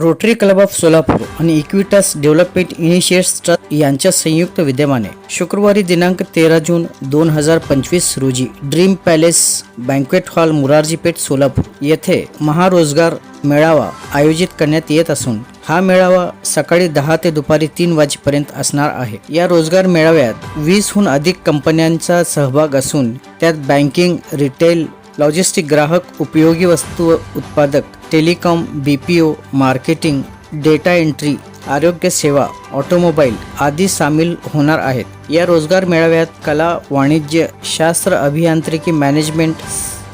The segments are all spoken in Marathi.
रोटरी क्लब ऑफ सोलापूर आणि इक्विटस डेव्हलपमेंट इनिशिएट्स ट्रस्ट यांच्या संयुक्त विद्यमाने शुक्रवारी दिनांक तेरा जून दोन हजार पंचवीस रोजी dream palace banquet hall Murarjipeth Solapur येथे महारोजगार मेळावा आयोजित करण्यात येत असून हा मेळावा सकाळी दहा ते दुपारी तीन वाजेपर्यंत असणार आहे. या रोजगार मेळाव्यात वीसहून अधिक कंपन्यांचा सहभाग असून त्यात बँकिंग रिटेल लॉजिस्टिक ग्राहक, उपयोगी वस्तु उत्पादक, telecom, BPO, marketing, data entry, आरोग्य सेवा ऑटोमोबाईल आदी सामील होणार आहेत. या रोज़गार मेळाव्यात कला, वाणिज्य, शास्त्र, अभियांत्रिकी, मॅनेजमेंट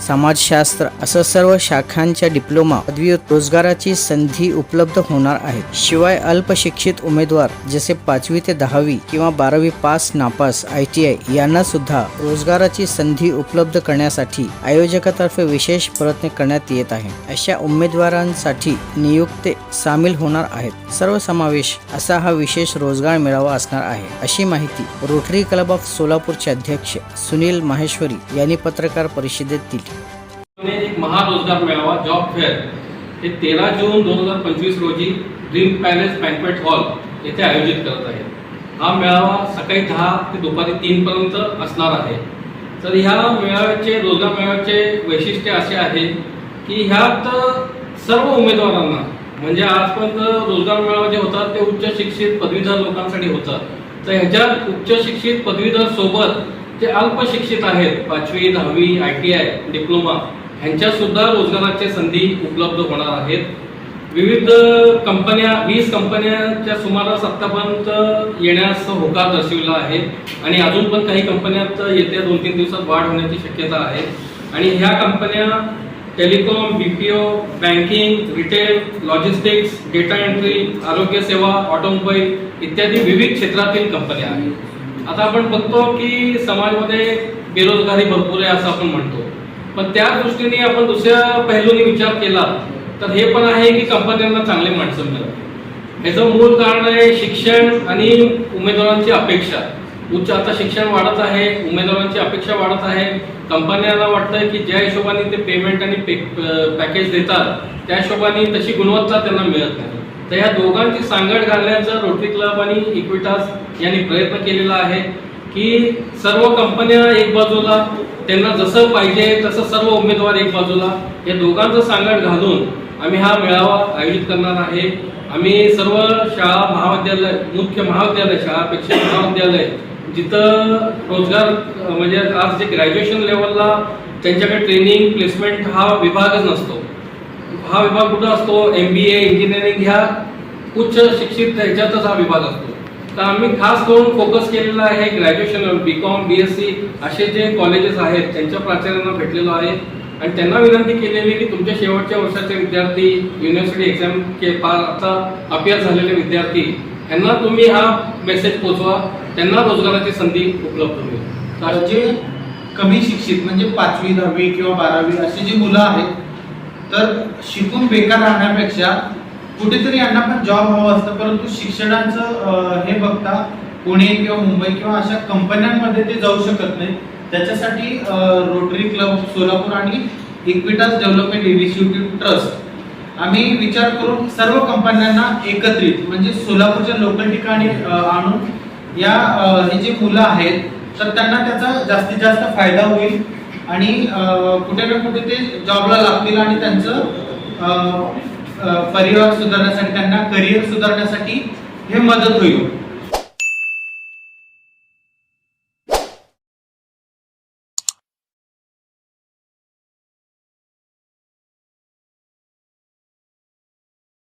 समाजशास्त्र असं सर्व शाखांच्या डिप्लोमा पदवी रोजगाराची संधी उपलब्ध होणार आहेत. शिवाय अल्पशिक्षित उमेदवार जसे पाचवी ते दहावी किंवा बारावी पास नापास आय टी आय यांना सुद्धा रोजगाराची संधी उपलब्ध करण्यासाठी आयोजकातर्फे विशेष प्रयत्न करण्यात येत आहे अशा उमेदवारांसाठी नियुक्ते सामील होणार आहेत. सर्वसमावेश असा हा विशेष रोजगार मेळावा असणार आहे. अशी माहिती रोटरी क्लब ऑफ सोलापूरचे अध्यक्ष सुनील माहेश्वरी यांनी पत्रकार परिषदेत दिली. महारोजगार मेळावा जॉब फेअर हे तेरा जून दोन हजार पंचवीस रोजी ड्रीम पॅलेस बँकवेट हॉल येथे आयोजित करत आहे. हा मेळावा सकाळी दहा ते दुपारी तीन पर्यंत असणार आहे. तर ह्या मेळाव्याचे रोजगार मेळाव्याचे वैशिष्ट्य असे आहे की ह्यात सर्व उमेदवारांना म्हणजे आजपर्यंत रोजगार मेळावा जे होतात ते उच्च शिक्षित पदवीधर लोकांसाठी होतात. तर ह्याच्यात उच्च शिक्षित पदवीधर सोबत जे अल्पशिक्षित आहेत पाचवी दहावी आय टी आय डिप्लोमा ह्यांच्या सुद्धा रोजगाराच्या संधी उपलब्ध होणार आहेत. विविध कंपन्या वीस कंपन्यांच्या सुमारास आत्तापर्यंत येण्यास होकार दर्शविला आहे आणि अजून पण काही कंपन्यात येत्या दोन तीन दिवसात वाढ होण्याची शक्यता आहे. आणि ह्या कंपन्या telecom BPO banking retail logistics data entry आरोग्य सेवा ऑटोमोबाईल इत्यादी विविध क्षेत्रातील कंपन्या आहेत. आता आपण बघतो की समाजामध्ये बेरोजगारी भरपूर आहे असं आपण म्हणतो. पण त्या दृष्टीने आपण दुसऱ्या पहलूने विचार केला तर हे पण आहे की कंपन्यांना चांगले माणसं मिळत ह्याचं मूळ कारण आहे शिक्षण आणि उमेदवारांची अपेक्षा. उच्च आता शिक्षण वाढत आहे उमेदवारांची अपेक्षा वाढत आहे. कंपन्यांना वाटतं की ज्या हिशोबाने ते पेमेंट आणि पे पॅकेज देतात त्या हिशोबाने तशी गुणवत्ता त्यांना मिळत नाही. तर ह्या दोघांची सांगड घालण्याचा रोटरी क्लब आणि इक्विटास यांनी प्रयत्न केलेला आहे. की सर्व कंपन्या एक बाजूला त्यांना जसं पाहिजे तसं सर्व उमेदवार एक बाजूला. या दोघांचं सांगड घालून आम्ही हा मेळावा आयोजित करणार आहे. आम्ही सर्व शाळा महाविद्यालय मुख्य महाविद्यालय शाळापेक्षा महाविद्यालय जिथं रोजगार म्हणजे आज जे ग्रॅज्युएशन लेवलला त्यांच्याकडे ट्रेनिंग प्लेसमेंट हा विभागच नसतो. हा विभाग कुठं असतो? एम बी ए इंजिनिअरिंग ह्या उच्च शिक्षित ह्याच्यातच हा विभाग असतो. तर आम्ही खास करून फोकस केलेला आहे graduation B com B S C असे जे कॉलेजेस आहेत त्यांच्या प्राचार्यांना भेटलेलो आहे. आणि त्यांना विनंती केलेली की तुमच्या शेवटच्या वर्षाचे विद्यार्थी युनिव्हर्सिटी एक्झाम के पार आता अपियर झालेले विद्यार्थी यांना तुम्ही हा मेसेज पोचवा. त्यांना रोजगाराची संधी उपलब्ध होईल. तर जे कमी शिक्षित म्हणजे पाचवी दहावी किंवा बारावी अशी जी मुलं आहेत तर शिकून बेकार राहण्यापेक्षा कुठेतरी यांना पण जॉब हवं असतं परंतु शिक्षणाचं हे बघता पुणे किंवा मुंबई किंवा अशा कंपन्यांमध्ये ते जाऊ शकत नाही. त्याच्यासाठी रोटरी क्लब सोलापूर आणि इक्विटास डेव्हलपमेंट इनिशिएटिव्ह ट्रस्ट आम्ही विचार करून सर्व कंपन्यांना एकत्रित म्हणजे सोलापूरच्या लोकल ठिकाणी आणून या हे जे मुलं आहेत तर त्यांना त्याचा जास्तीत जास्त फायदा होईल आणि कुठे ना कुठे ते जॉबला लागतील आणि त्यांचं परिवार सुधारण्यासाठी त्यांना करिअर सुधारण्यासाठी हे मदत होईल.